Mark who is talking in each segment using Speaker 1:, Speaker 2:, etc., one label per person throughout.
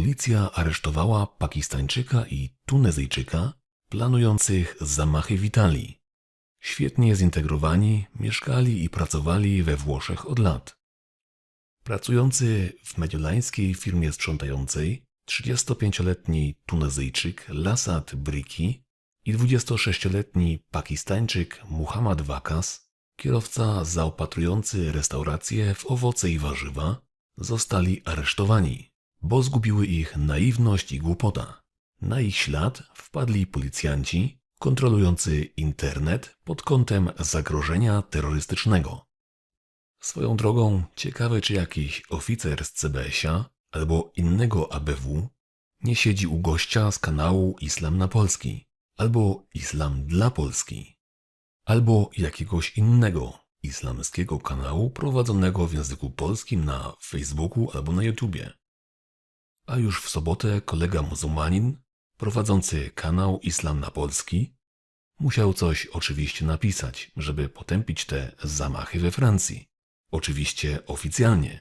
Speaker 1: policja aresztowała Pakistańczyka i Tunezyjczyka planujących zamachy w Italii. Świetnie zintegrowani, mieszkali i pracowali we Włoszech od lat. Pracujący w mediolańskiej firmie sprzątającej 35-letni Tunezyjczyk Lasat Briki i 26-letni Pakistańczyk Muhammad Wakas, kierowca zaopatrujący restaurację w owoce i warzywa, zostali aresztowani, bo zgubiły ich naiwność i głupota. Na ich ślad wpadli policjanci kontrolujący internet pod kątem zagrożenia terrorystycznego. Swoją drogą, ciekawe czy jakiś oficer z CBS-a albo innego ABW nie siedzi u gościa z kanału Islam na Polski, albo Islam dla Polski, albo jakiegoś innego islamskiego kanału prowadzonego w języku polskim na Facebooku albo na YouTubie. A już w sobotę kolega muzułmanin, prowadzący kanał Islam na Polski, musiał coś oczywiście napisać, żeby potępić te zamachy we Francji. Oczywiście oficjalnie.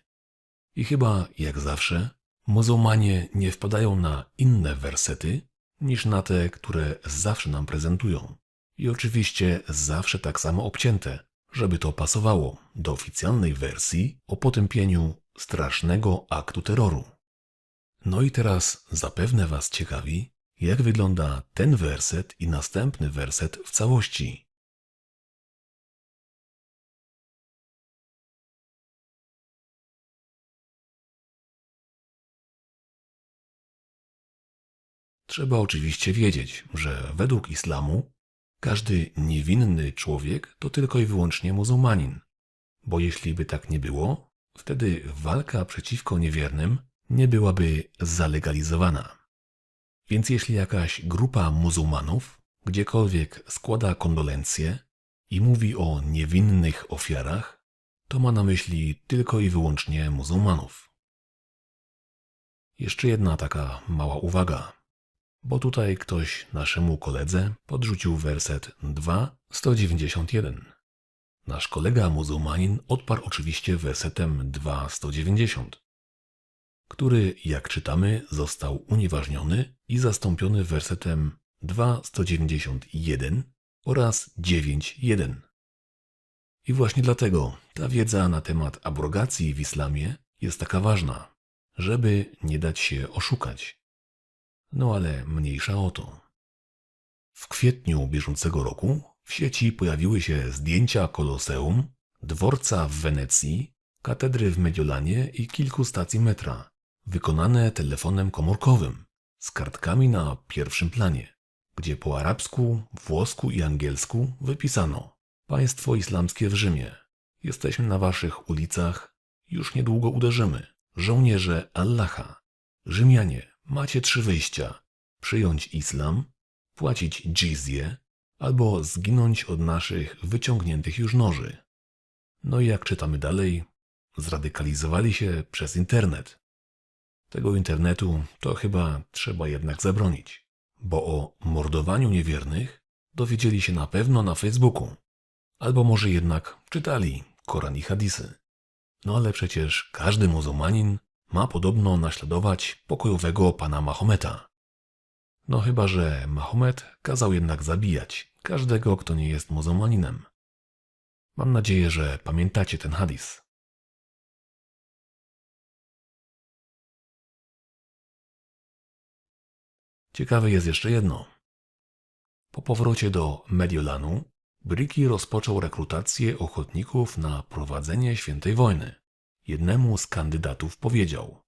Speaker 1: I chyba, jak zawsze, muzułmanie nie wpadają na inne wersety niż na te, które zawsze nam prezentują. I oczywiście zawsze tak samo obcięte, żeby to pasowało do oficjalnej wersji o potępieniu strasznego aktu terroru. No i teraz zapewne Was ciekawi, jak wygląda ten werset i następny werset w całości. Trzeba oczywiście wiedzieć, że według islamu każdy niewinny człowiek to tylko i wyłącznie muzułmanin, bo jeśli by tak nie było, wtedy walka przeciwko niewiernym nie byłaby zalegalizowana. Więc jeśli jakaś grupa muzułmanów gdziekolwiek składa kondolencje i mówi o niewinnych ofiarach, to ma na myśli tylko i wyłącznie muzułmanów. Jeszcze jedna taka mała uwaga bo tutaj ktoś naszemu koledze podrzucił werset 2:191. Nasz kolega muzułmanin odparł oczywiście wersetem 2:190, który, jak czytamy, został unieważniony i zastąpiony wersetem 2:191 oraz 9:1. I właśnie dlatego ta wiedza na temat abrogacji w islamie jest taka ważna, żeby nie dać się oszukać. No ale mniejsza o to. W kwietniu bieżącego roku w sieci pojawiły się zdjęcia Koloseum, dworca w Wenecji, katedry w Mediolanie i kilku stacji metra, wykonane telefonem komórkowym, z kartkami na pierwszym planie, gdzie po arabsku, włosku i angielsku wypisano Państwo islamskie w Rzymie. Jesteśmy na waszych ulicach, już niedługo uderzymy. Żołnierze Allaha. Rzymianie, Macie trzy wyjścia: przyjąć islam, płacić dżizję albo zginąć od naszych wyciągniętych już noży. No i jak czytamy dalej, zradykalizowali się przez internet. Tego internetu to chyba trzeba jednak zabronić, bo o mordowaniu niewiernych dowiedzieli się na pewno na Facebooku, albo może jednak czytali Koran i hadisy. No ale przecież każdy muzułmanin ma podobno naśladować pokojowego pana Mahometa. No chyba, że Mahomet kazał jednak zabijać każdego, kto nie jest muzułmaninem. Mam nadzieję, że pamiętacie ten hadis. Ciekawe jest jeszcze jedno. Po powrocie do Mediolanu, Briki rozpoczął rekrutację ochotników na prowadzenie świętej wojny. Jednemu z kandydatów powiedział: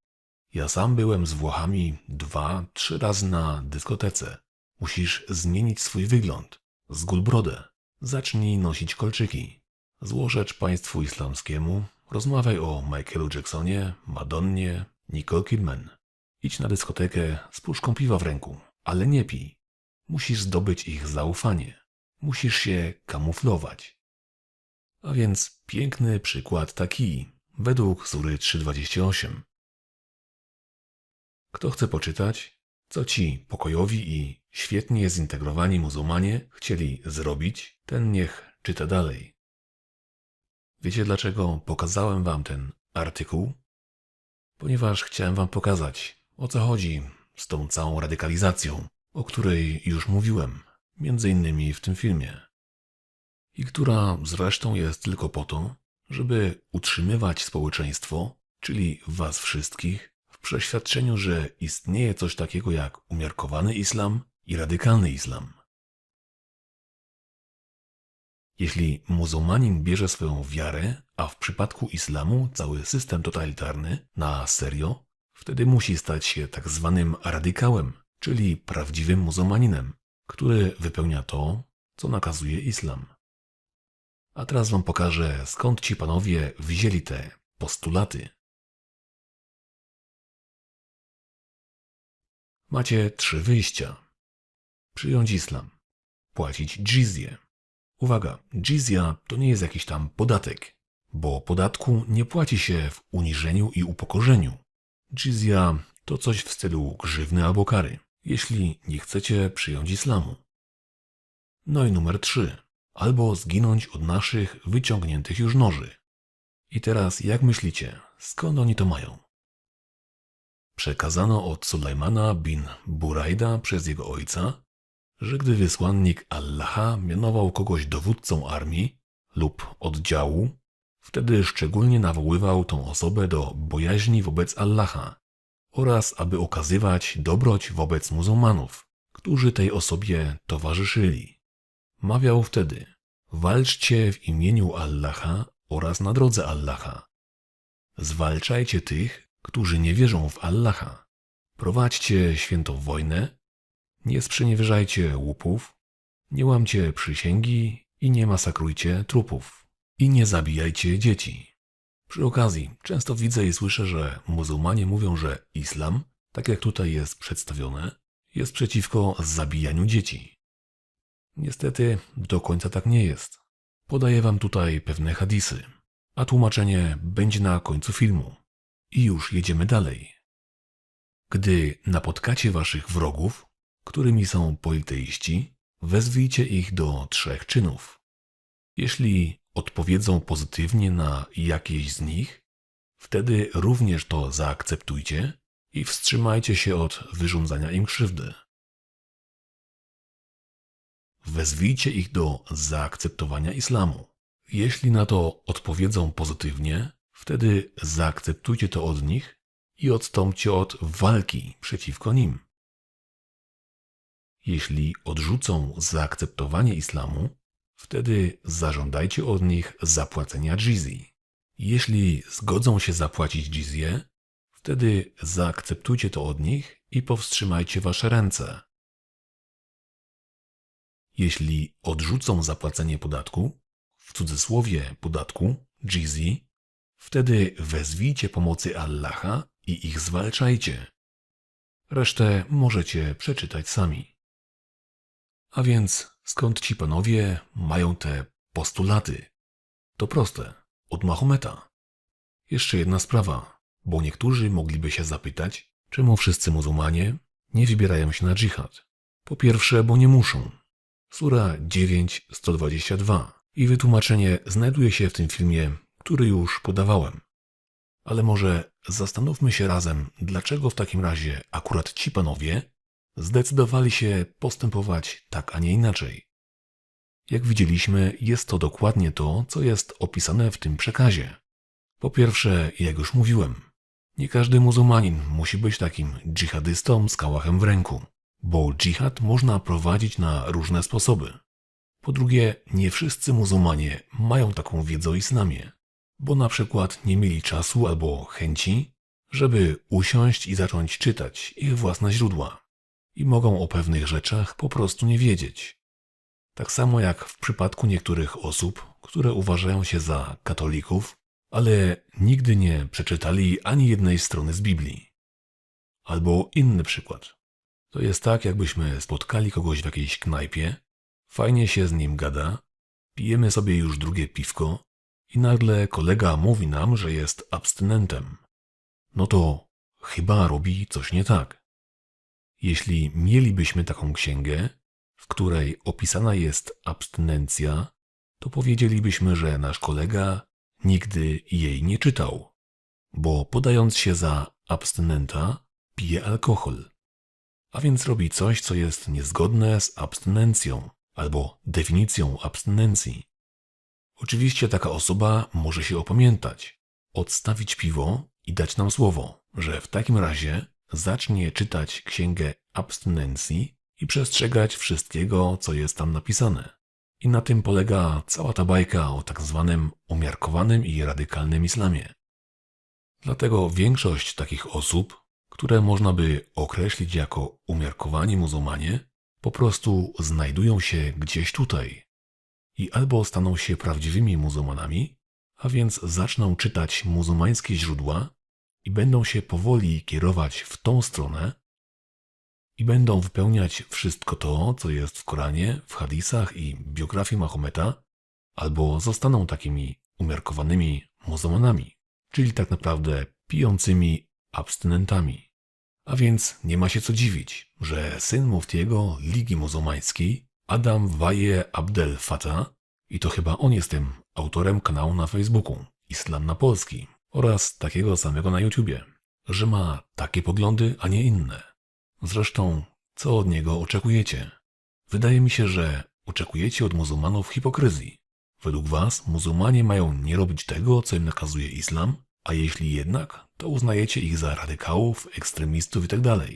Speaker 1: Ja sam byłem z Włochami dwa, trzy razy na dyskotece. Musisz zmienić swój wygląd. Zgól brodę. Zacznij nosić kolczyki. Złożecz państwu islamskiemu. Rozmawiaj o Michaelu Jacksonie, Madonnie, Nicole Kidman. Idź na dyskotekę z puszką piwa w ręku, ale nie pij. Musisz zdobyć ich zaufanie. Musisz się kamuflować. A więc piękny przykład taki, według Sury 3.28. Kto chce poczytać, co ci pokojowi i świetnie zintegrowani muzułmanie chcieli zrobić, ten niech czyta dalej. Wiecie dlaczego pokazałem wam ten artykuł? Ponieważ chciałem wam pokazać, o co chodzi z tą całą radykalizacją, o której już mówiłem, między innymi w tym filmie. I która zresztą jest tylko po to, żeby utrzymywać społeczeństwo, czyli was wszystkich, w przeświadczeniu, że istnieje coś takiego jak umiarkowany islam i radykalny islam. Jeśli muzułmanin bierze swoją wiarę, a w przypadku islamu cały system totalitarny na serio, wtedy musi stać się tak zwanym radykałem, czyli prawdziwym muzułmaninem, który wypełnia to, co nakazuje islam. A teraz wam pokażę, skąd ci panowie wzięli te postulaty. Macie trzy wyjścia. Przyjąć islam. Płacić dżizję. Uwaga, dżizja to nie jest jakiś tam podatek, bo podatku nie płaci się w uniżeniu i upokorzeniu. Dżizja to coś w stylu grzywny albo kary, jeśli nie chcecie przyjąć islamu. No i numer trzy. Albo zginąć od naszych wyciągniętych już noży. I teraz jak myślicie, skąd oni to mają? Przekazano od Sulejmana bin Burajda przez jego ojca, że gdy wysłannik Allaha mianował kogoś dowódcą armii lub oddziału, wtedy szczególnie nawoływał tą osobę do bojaźni wobec Allaha oraz aby okazywać dobroć wobec muzułmanów, którzy tej osobie towarzyszyli. Mawiał wtedy: Walczcie w imieniu Allaha oraz na drodze Allaha. Zwalczajcie tych, którzy nie wierzą w Allaha. Prowadźcie świętą wojnę. Nie sprzeniewierzajcie łupów. Nie łamcie przysięgi i nie masakrujcie trupów. I nie zabijajcie dzieci. Przy okazji, często widzę i słyszę, że muzułmanie mówią, że islam, tak jak tutaj jest przedstawione, jest przeciwko zabijaniu dzieci. Niestety do końca tak nie jest. Podaję wam tutaj pewne hadisy, a tłumaczenie będzie na końcu filmu. I już jedziemy dalej. Gdy napotkacie waszych wrogów, którymi są politeiści, wezwijcie ich do trzech czynów. Jeśli odpowiedzą pozytywnie na jakieś z nich, wtedy również to zaakceptujcie i wstrzymajcie się od wyrządzania im krzywdy. Wezwijcie ich do zaakceptowania islamu. Jeśli na to odpowiedzą pozytywnie, wtedy zaakceptujcie to od nich i odstąpcie od walki przeciwko nim. Jeśli odrzucą zaakceptowanie islamu, wtedy zażądajcie od nich zapłacenia dżizji. Jeśli zgodzą się zapłacić dżizję, wtedy zaakceptujcie to od nich i powstrzymajcie wasze ręce. Jeśli odrzucą zapłacenie podatku, w cudzysłowie podatku, dżizji, wtedy wezwijcie pomocy Allaha i ich zwalczajcie. Resztę możecie przeczytać sami. A więc skąd ci panowie mają te postulaty? To proste, od Mahometa. Jeszcze jedna sprawa, bo niektórzy mogliby się zapytać, czemu wszyscy muzułmanie nie wybierają się na dżihad. Po pierwsze, bo nie muszą. Sura 9, 122 i wytłumaczenie znajduje się w tym filmie, który już podawałem. Ale może zastanówmy się razem, dlaczego w takim razie akurat ci panowie zdecydowali się postępować tak, a nie inaczej. Jak widzieliśmy, jest to dokładnie to, co jest opisane w tym przekazie. Po pierwsze, jak już mówiłem, nie każdy muzułmanin musi być takim dżihadystą z kałachem w ręku, bo dżihad można prowadzić na różne sposoby. Po drugie, nie wszyscy muzułmanie mają taką wiedzę o islamie, bo na przykład nie mieli czasu albo chęci, żeby usiąść i zacząć czytać ich własne źródła i mogą o pewnych rzeczach po prostu nie wiedzieć. Tak samo jak w przypadku niektórych osób, które uważają się za katolików, ale nigdy nie przeczytali ani jednej strony z Biblii. Albo inny przykład. To jest tak, jakbyśmy spotkali kogoś w jakiejś knajpie, fajnie się z nim gada, pijemy sobie już drugie piwko i nagle kolega mówi nam, że jest abstynentem. No to chyba robi coś nie tak. Jeśli mielibyśmy taką księgę, w której opisana jest abstynencja, to powiedzielibyśmy, że nasz kolega nigdy jej nie czytał, bo podając się za abstynenta, pije alkohol, a więc robi coś, co jest niezgodne z abstynencją albo definicją abstynencji. Oczywiście taka osoba może się opamiętać, odstawić piwo i dać nam słowo, że w takim razie zacznie czytać księgę abstynencji i przestrzegać wszystkiego, co jest tam napisane. I na tym polega cała ta bajka o tak zwanym umiarkowanym i radykalnym islamie. Dlatego większość takich osób, które można by określić jako umiarkowani muzułmanie, po prostu znajdują się gdzieś tutaj i albo staną się prawdziwymi muzułmanami, a więc zaczną czytać muzułmańskie źródła i będą się powoli kierować w tą stronę i będą wypełniać wszystko to, co jest w Koranie, w hadisach i biografii Mahometa, albo zostaną takimi umiarkowanymi muzułmanami, czyli tak naprawdę pijącymi abstynentami. A więc nie ma się co dziwić, że syn muftiego Ligi Muzułmańskiej, Adam Waje Abdel Fattah, i to chyba on jest tym autorem kanału na Facebooku Islam na Polski oraz takiego samego na YouTubie, że ma takie poglądy, a nie inne. Zresztą, co od niego oczekujecie? Wydaje mi się, że oczekujecie od muzułmanów hipokryzji. Według was muzułmanie mają nie robić tego, co im nakazuje islam, a jeśli jednak, to uznajecie ich za radykałów, ekstremistów itd.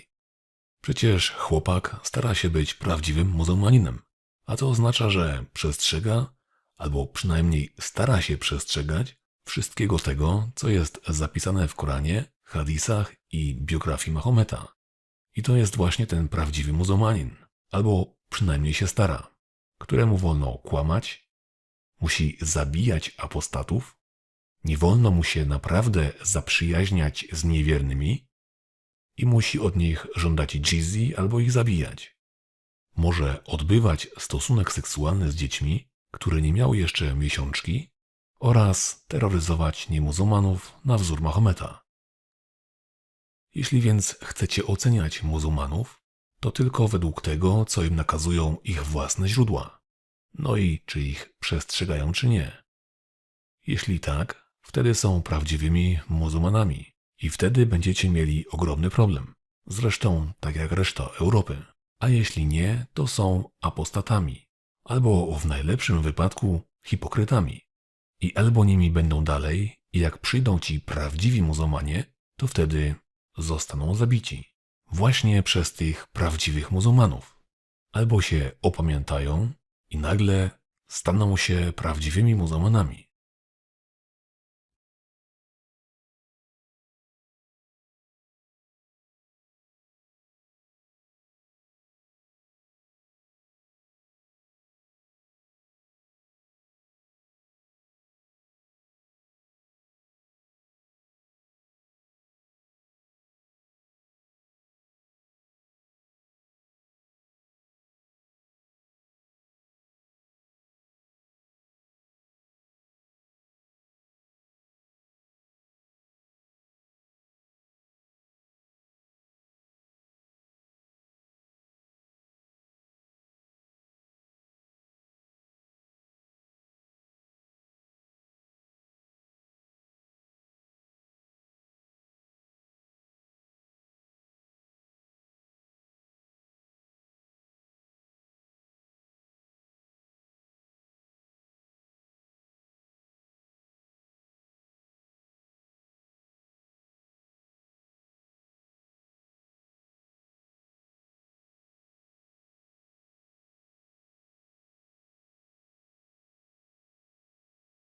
Speaker 1: Przecież chłopak stara się być prawdziwym muzułmaninem, a to oznacza, że przestrzega, albo przynajmniej stara się przestrzegać wszystkiego tego, co jest zapisane w Koranie, hadisach i biografii Mahometa. I to jest właśnie ten prawdziwy muzułmanin, albo przynajmniej się stara, któremu wolno kłamać, musi zabijać apostatów, nie wolno mu się naprawdę zaprzyjaźniać z niewiernymi i musi od nich żądać dżizji albo ich zabijać. Może odbywać stosunek seksualny z dziećmi, które nie miały jeszcze miesiączki oraz terroryzować niemuzułmanów na wzór Mahometa. Jeśli więc chcecie oceniać muzułmanów, to tylko według tego, co im nakazują ich własne źródła. No i czy ich przestrzegają, czy nie. Jeśli tak, wtedy są prawdziwymi muzułmanami i wtedy będziecie mieli ogromny problem. Zresztą tak jak reszta Europy. A jeśli nie, to są apostatami, albo w najlepszym wypadku hipokrytami. I albo nimi będą dalej, i jak przyjdą ci prawdziwi muzułmanie, to wtedy zostaną zabici. Właśnie przez tych prawdziwych muzułmanów. Albo się opamiętają i nagle staną się prawdziwymi muzułmanami.